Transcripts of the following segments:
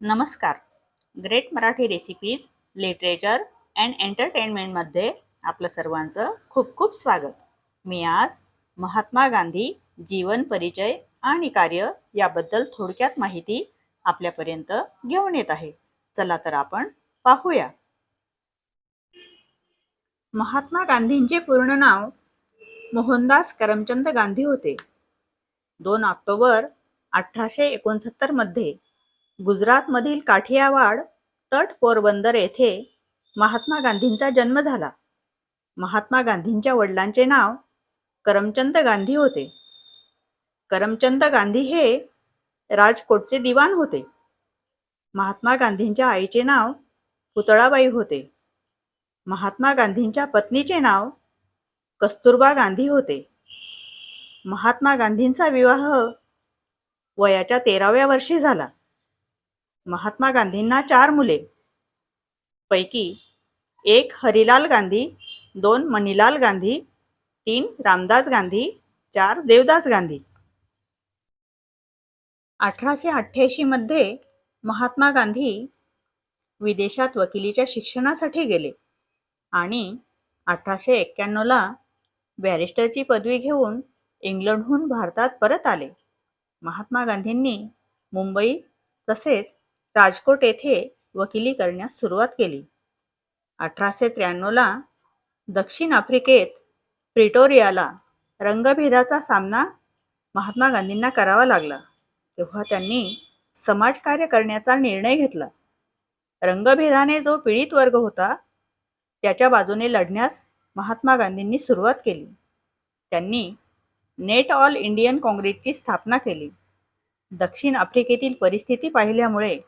नमस्कार. Great Marathi recipes literature and एंटरटेनमेंटमध्ये आपलं सर्वांचं खूप खूप स्वागत. मी आज महात्मा गांधी जीवन परिचय आणि कार्य याबद्दल थोडक्यात माहिती आपल्यापर्यंत घेऊन येत आहे. चला तर आपण पाहूया. महात्मा गांधींचे पूर्ण नाव मोहनदास करमचंद गांधी होते. दोन ऑक्टोबर अठराशे एकोणसत्तरमध्ये गुजरातमधील काठियावाड तट पोरबंदर येथे महात्मा गांधींचा जन्म झाला. महात्मा गांधींच्या वडिलांचे नाव करमचंद गांधी होते. करमचंद गांधी हे राजकोटचे दिवाण होते. महात्मा गांधींच्या आईचे नाव पुतळाबाई होते. महात्मा गांधींच्या पत्नीचे नाव कस्तुरबा गांधी होते. महात्मा गांधींचा विवाह वयाच्या तेराव्या वर्षी झाला. महात्मा गांधींना चार मुले. पैकी एक हरिलाल गांधी दोन मणिलाल गांधी तीन रामदास गांधी चार देवदास गांधी. अठराशे अठ्ठ्याऐंशीमध्ये महात्मा गांधी विदेशात वकिलीच्या शिक्षणासाठी गेले आणि अठराशे एक्क्याण्णवला बॅरिस्टरची पदवी घेऊन इंग्लंडहून भारतात परत आले. महात्मा गांधींनी मुंबई तसेच राजकोट येथे वकिली करण्यास सुरुवात केली. अठराशे त्र्याण्णवला दक्षिण आफ्रिकेत प्रिटोरियाला रंगभेदाचा सामना महात्मा गांधींना करावा लागला. तेव्हा त्यांनी समाजकार्य करण्याचा निर्णय घेतला. रंगभेदाने जो पीडित वर्ग होता त्याच्या बाजूने लढण्यास महात्मा गांधींनी सुरुवात केली. त्यांनी नेट ऑल इंडियन काँग्रेसची स्थापना केली. दक्षिण आफ्रिकेतील परिस्थिती पाहिल्यामुळे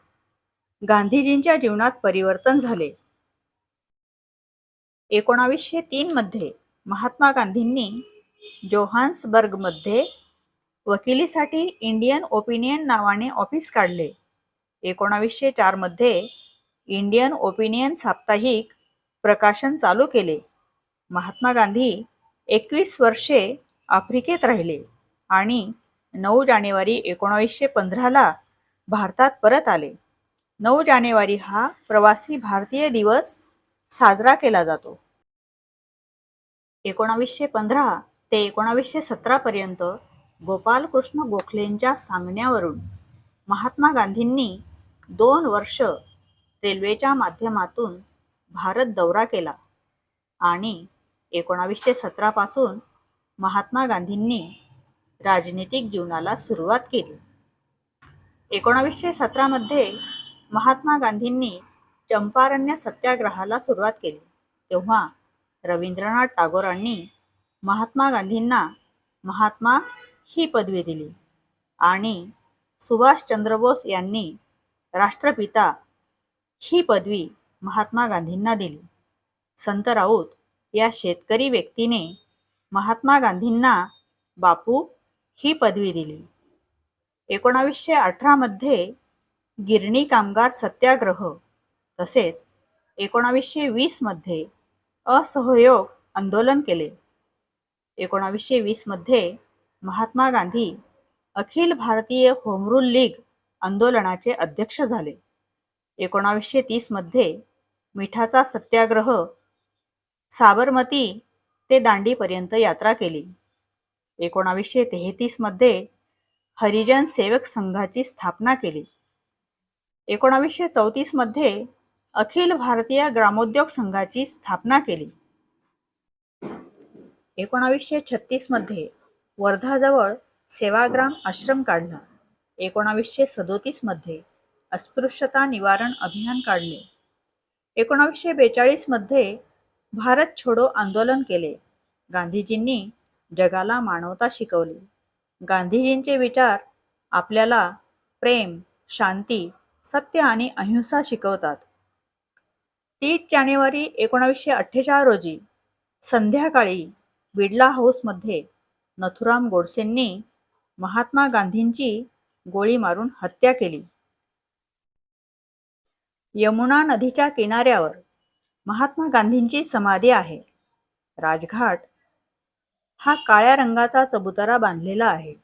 गांधीजींच्या जीवनात परिवर्तन झाले. एकोणावीसशे तीन मध्ये महात्मा गांधींनी जोहान्सबर्गमध्ये वकिलीसाठी इंडियन ओपिनियन नावाने ऑफिस काढले. एकोणावीसशे चारमध्ये इंडियन ओपिनियन साप्ताहिक प्रकाशन चालू केले. महात्मा गांधी एकवीस वर्षे आफ्रिकेत राहिले आणि नऊ जानेवारी एकोणावीसशे पंधराला भारतात परत आले. नऊ जानेवारी हा प्रवासी भारतीय दिवस साजरा केला जातो. एकोणावीसशे पंधरा ते एकोणावीसशे सतरापर्यंत गोपालकृष्ण गोखलेंच्या सांगण्यावरून महात्मा गांधींनी दोन वर्ष रेल्वेच्या माध्यमातून भारत दौरा केला आणि एकोणावीसशे सतरापासून महात्मा गांधींनी राजनीतिक जीवनाला सुरुवात केली. एकोणावीसशे सतरामध्ये महात्मा गांधींनी चंपारण्य सत्याग्रहाला सुरुवात केली. तेव्हा रवींद्रनाथ टागोरांनी महात्मा गांधींना महात्मा ही पदवी दिली आणि सुभाषचंद्र बोस यांनी राष्ट्रपिता ही पदवी महात्मा गांधींना दिली. संत राऊत या शेतकरी व्यक्तीने महात्मा गांधींना बापू ही पदवी दिली. एकोणावीसशे अठरामध्ये गिरणी कामगार सत्याग्रह. तसेच एकोणावीसशे वीसमध्ये असहयोग आंदोलन केले. एकोणावीसशे वीसमध्ये महात्मा गांधी अखिल भारतीय होमरूल लीग आंदोलनाचे अध्यक्ष झाले. एकोणावीसशे तीसमध्ये मिठाचा सत्याग्रह साबरमती ते दांडीपर्यंत यात्रा केली. एकोणावीसशे तेहतीसमध्ये हरिजन सेवक संघाची स्थापना केली. एकोणावीसशे चौतीसमध्ये अखिल भारतीय ग्रामोद्योग संघाची स्थापना केली. एकोणावीसशे छत्तीसमध्ये वर्धाजवळ सेवाग्राम आश्रम काढला. एकोणावीसशे सदोतीसमध्ये अस्पृश्यता निवारण अभियान काढले. एकोणावीसशे बेचाळीसमध्ये भारत छोडो आंदोलन केले. गांधीजींनी जगाला मानवता शिकवली. गांधीजींचे विचार आपल्याला प्रेम शांती सत्य आणि अहिंसा शिकवतात. तीस जानेवारी एकोणावीसशे अठ्ठेचाळ रोजी संध्याकाळी बिर्ला हाऊसमध्ये नथुराम गोडसेंनी महात्मा गांधींची गोळी मारून हत्या केली. यमुना नदीच्या किनाऱ्यावर महात्मा गांधींची समाधी आहे. राजघाट हा काळ्या रंगाचा चबुतरा बांधलेला आहे.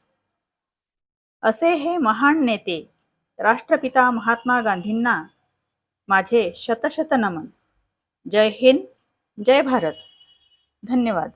असे हे महान नेते राष्ट्रपिता महात्मा गांधींना माझे शतशत नमन. जय हिंद जय भारत. धन्यवाद.